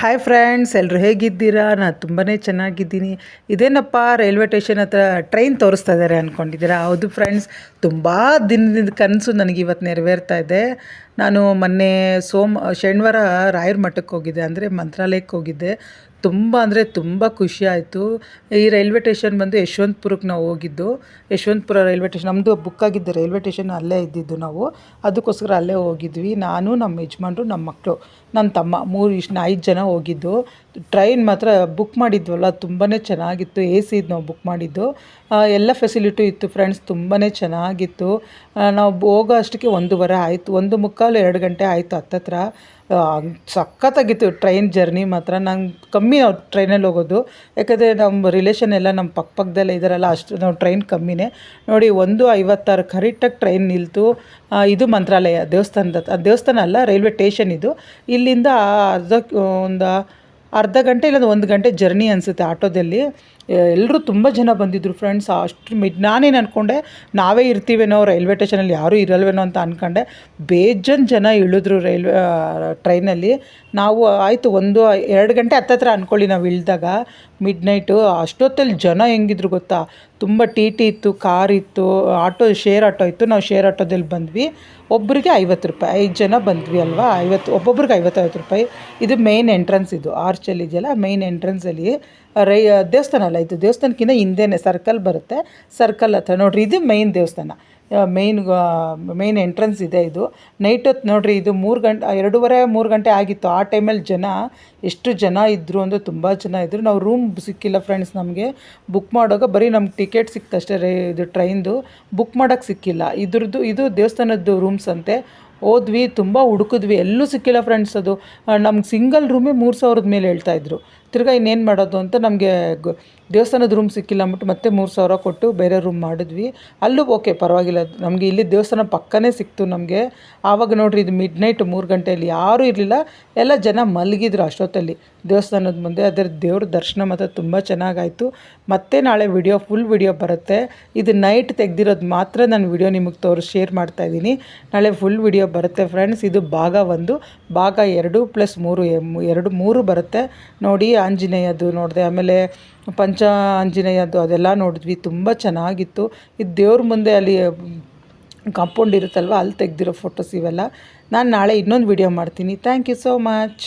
Hi friends ಎಲ್ಲರೂ ಹೇಗಿದ್ದೀರಾ? ನಾನು ತುಂಬಾ ಚೆನ್ನಾಗಿದ್ದೀನಿ. ಇದೇನಪ್ಪ, ರೈಲ್ವೆ ಸ್ಟೇಷನ್ ಹತ್ರ ಟ್ರೈನ್ ತೋರಿಸ್ತಾ ಇದ್ದಾರೆ ಅಂದ್ಕೊಂಡಿದ್ದೀರಾ ಹೌದು ಫ್ರೆಂಡ್ಸ್ ತುಂಬ ದಿನದಿಂದ ಕನಸು ನನಗೆ ಇವತ್ತು ನೆರವೇರ್ತಾ ಇದೆ. ನಾನು ಮೊನ್ನೆ ಸೋಮ, ಶನಿವಾರ ರಾಯರ ಮಠಕ್ಕೆ ಹೋಗಿದ್ದೆ, ಅಂದರೆ ಮಂತ್ರಾಲಯಕ್ಕೆ ಹೋಗಿದ್ದೆ. ತುಂಬ ಅಂದರೆ ತುಂಬ ಖುಷಿ ಆಯಿತು. ಈ ರೈಲ್ವೆ ಸ್ಟೇಷನ್ ಬಂದು ಯಶವಂತಪುರಕ್ಕೆ ನಾವು ಹೋಗಿದ್ದು. ಯಶವಂತಪುರ ರೈಲ್ವೆ ಸ್ಟೇಷನ್ ನಮ್ಮದು ಬುಕ್ ಆಗಿದ್ದು ರೈಲ್ವೆ ಸ್ಟೇಷನ್ ಅಲ್ಲೇ ಇದ್ದಿದ್ದು ನಾವು. ಅದಕ್ಕೋಸ್ಕರ ಅಲ್ಲೇ ಹೋಗಿದ್ವಿ. ನಾನು, ನಮ್ಮ ಯಜಮಾನ್ರು, ನಮ್ಮ ಮಕ್ಕಳು, ನನ್ನ ತಮ್ಮ, ಮೂರು ಇಷ್ಟು ಐದು ಜನ ಹೋಗಿದ್ದು. ಟ್ರೈನ್ ಮಾತ್ರ ಬುಕ್ ಮಾಡಿದ್ವಲ್ಲ ತುಂಬಾ ಚೆನ್ನಾಗಿತ್ತು. ಎ ಸಿ ಇದು ನಾವು ಬುಕ್ ಮಾಡಿದ್ದು. ಎಲ್ಲ ಫೆಸಿಲಿಟಿ ಇತ್ತು ಫ್ರೆಂಡ್ಸ್ ತುಂಬಾ ಚೆನ್ನಾಗಿತ್ತು. ನಾವು ಹೋಗೋ ಅಷ್ಟಕ್ಕೆ ಒಂದೂವರೆ ಆಯಿತು. ಒಂದು ಎರಡು ಗಂಟೆ ಆಯಿತು ಹತ್ತತ್ರ. ಸಖತ್ತಾಗಿತ್ತು ಟ್ರೈನ್ ಜರ್ನಿ ಮಾತ್ರ. ನಂಗೆ ಕಮ್ಮಿ ನಾವು ಟ್ರೈನಲ್ಲಿ ಹೋಗೋದು. ಯಾಕಂದರೆ ನಮ್ಮ ರಿಲೇಷನ್ ಎಲ್ಲ ನಮ್ಮ ಪಕ್ಕ ಪಕ್ಕದಲ್ಲೇ ಇದ್ದಾರಲ್ಲ ಅಷ್ಟು ನಾವು ಟ್ರೈನ್ ಕಮ್ಮಿನೇ. ನೋಡಿ, ಒಂದು ಐವತ್ತಾರು ಕರೆಕ್ಟಾಗಿ ಟ್ರೈನ್ ನಿಲ್ತು ಇದು ಮಂತ್ರಾಲಯ ದೇವಸ್ಥಾನದ ದೇವಸ್ಥಾನ ಅಲ್ಲ, ರೈಲ್ವೆ ಸ್ಟೇಷನ್ ಇದು. ಇಲ್ಲಿಂದ ಅರ್ಧ ಒಂದು ಅರ್ಧ ಗಂಟೆ ಇಲ್ಲ ಒಂದು ಗಂಟೆ ಜರ್ನಿ ಅನಿಸುತ್ತೆ ಆಟೋದಲ್ಲಿ. ಎಲ್ಲರೂ ತುಂಬ ಜನ ಬಂದಿದ್ದರು ಫ್ರೆಂಡ್ಸ್ ಅಷ್ಟು ಮಿಡ್ ನಾನೇನು ಅಂದ್ಕೊಂಡೆ ನಾವೇ ಇರ್ತೀವೇನೋ ರೈಲ್ವೆ ಸ್ಟೇಷನಲ್ಲಿ ಯಾರೂ ಇರಲ್ವೇನೋ ಅಂತ ಅಂದ್ಕೊಂಡೆ ಬೇಜನ್ ಜನ ಇಳಿದ್ರು ರೈಲ್ವೆ ಟ್ರೈನಲ್ಲಿ ನಾವು, ಆಯಿತು, ಒಂದು, ಎರಡು ಗಂಟೆ ಹತ್ತತ್ರ ಅಂದ್ಕೊಳ್ಳಿ ನಾವು ಇಳಿದಾಗ. ಮಿಡ್ ನೈಟು ಅಷ್ಟೊತ್ತಲ್ಲಿ ಜನ ಹೆಂಗಿದ್ರು ಗೊತ್ತಾ? ತುಂಬ ಟಿ ಟಿ ಇತ್ತು, ಕಾರ್ ಇತ್ತು, ಆಟೋ, ಶೇರ್ ಆಟೋ ಇತ್ತು. ನಾವು ಶೇರ್ ಆಟೋದಲ್ಲಿ ಬಂದ್ವಿ. ಒಬ್ಬರಿಗೆ ಐವತ್ತು ರೂಪಾಯಿ, ಐದು ಜನ ಬಂದ್ವಿ ಅಲ್ವಾ? ಐವತ್ತು, ಒಬ್ಬೊಬ್ರಿಗೆ ಐವತ್ತೈವತ್ತು ರೂಪಾಯಿ. ಇದು ಮೇಯ್ನ್ ಎಂಟ್ರೆನ್ಸ್ ಇದು. ಆರ್ಚಲ್ಲಿ ಇದೆಯಲ್ಲ ಮೇಯ್ನ್ ಎಂಟ್ರೆನ್ಸಲ್ಲಿ ರೈ ದೇವಸ್ಥಾನ ಅಲ್ಲ, ಇದು ದೇವಸ್ಥಾನಕ್ಕಿಂತ ಹಿಂದೆನೇ ಸರ್ಕಲ್ ಬರುತ್ತೆ. ಸರ್ಕಲ್ ಹತ್ರ. ನೋಡಿರಿ, ಇದು ಮೇಯ್ನ್ ದೇವಸ್ಥಾನ. ಮೇಯ್ನ್ ಮೇಯ್ನ್ ಎಂಟ್ರೆನ್ಸ್ ಇದೆ ಇದು. ನೈಟ್ ಹೊತ್ತು ನೋಡ್ರಿ, ಇದು ಮೂರು ಗಂಟೆ ಎರಡೂವರೆ, ಮೂರು ಗಂಟೆ ಆಗಿತ್ತು. ಆ ಟೈಮಲ್ಲಿ ಜನ, ಎಷ್ಟು ಜನ ಇದ್ದರು ಅಂದರೆ ತುಂಬ ಜನ ಇದ್ದರು ನಾವು ರೂಮ್ ಸಿಕ್ಕಿಲ್ಲ ಫ್ರೆಂಡ್ಸ್ ನಮಗೆ. ಬುಕ್ ಮಾಡುವಾಗ ಬರೀ ನಮ್ಗೆ ಟಿಕೆಟ್ ಸಿಕ್ತಷ್ಟೇ ರೇ, ಇದು ಟ್ರೈನ್ದು ಬುಕ್ ಮಾಡೋಕ್ಕೆ ಸಿಕ್ಕಿಲ್ಲ. ಇದ್ರದ್ದು, ಇದು ದೇವಸ್ಥಾನದ್ದು ರೂಮ್ಸ್ ಅಂತೆ. ಹೋದ್ವಿ ತುಂಬ ಹುಡುಕಿದ್ವಿ, ಎಲ್ಲೂ ಸಿಕ್ಕಿಲ್ಲ ಫ್ರೆಂಡ್ಸ್ ಅದು. ನಮ್ಗೆ ಸಿಂಗಲ್ ರೂಮೇ ಮೂರು ಸಾವಿರದ ಮೇಲೆ ಹೇಳ್ತಾಯಿದ್ರು ತಿರ್ಗಾ ಇನ್ನೇನು ಮಾಡೋದು ಅಂತ ನಮಗೆ ದೇವಸ್ಥಾನದ ರೂಮ್ ಸಿಕ್ಕಿಲ್ಲ ಅಂದ್ಬಿಟ್ಟು ಮತ್ತೆ ಮೂರು ಸಾವಿರ ಕೊಟ್ಟು ಬೇರೆ ರೂಮ್ ಮಾಡಿದ್ವಿ. ಅಲ್ಲೂ ಓಕೆ ಪರವಾಗಿಲ್ಲ. ನಮಗೆ ಇಲ್ಲಿ ದೇವಸ್ಥಾನ ಪಕ್ಕನೇ ಸಿಕ್ತು ನಮಗೆ. ಆವಾಗ ನೋಡ್ರಿ ಇದು ಮಿಡ್ ನೈಟ್ ಮೂರು ಗಂಟೆಯಲ್ಲಿ ಯಾರೂ ಇರಲಿಲ್ಲ. ಎಲ್ಲ ಜನ ಮಲಗಿದ್ರು ಅಷ್ಟೊತ್ತಲ್ಲಿ. ದೇವಸ್ಥಾನದ ಮುಂದೆ ಅದರ ದೇವ್ರ ದರ್ಶನ ಮಾತ್ರ ತುಂಬ ಚೆನ್ನಾಗಾಯಿತು. ಮತ್ತೆ ನಾಳೆ ವಿಡಿಯೋ ಫುಲ್ ವಿಡಿಯೋ ಬರುತ್ತೆ. ಇದು ನೈಟ್ ತೆಗೆದಿರೋದು ಮಾತ್ರ ನಾನು ವಿಡಿಯೋ ನಿಮಗೆ ತೋರಿ ಶೇರ್ ಮಾಡ್ತಾ ಇದ್ದೀನಿ. ನಾಳೆ ಫುಲ್ ವಿಡಿಯೋ ಬರುತ್ತೆ ಫ್ರೆಂಡ್ಸ್ ಇದು ಭಾಗ ಒಂದು. ಭಾಗ ಎರಡು ಪ್ಲಸ್ ಮೂರು ಎರಡು, ಮೂರು ಬರುತ್ತೆ. ನೋಡಿ ಆಂಜನೇಯದು ನೋಡಿದೆ. ಆಮೇಲೆ ಪಂಚ ಆಂಜನೇಯದ್ದು ಅದೆಲ್ಲ ನೋಡಿದ್ವಿ. ತುಂಬ ಚೆನ್ನಾಗಿತ್ತು. ಇದು ದೇವ್ರ ಮುಂದೆ ಅಲ್ಲಿ ಕಾಂಪೌಂಡ್ ಇರುತ್ತಲ್ವ, ಅಲ್ಲಿ ತೆಗೆದಿರೋ ಫೋಟೋಸ್ ಇವೆಲ್ಲ. ನಾನು ನಾಳೆ ಇನ್ನೊಂದು ವಿಡಿಯೋ ಮಾಡ್ತೀನಿ. Thank you so much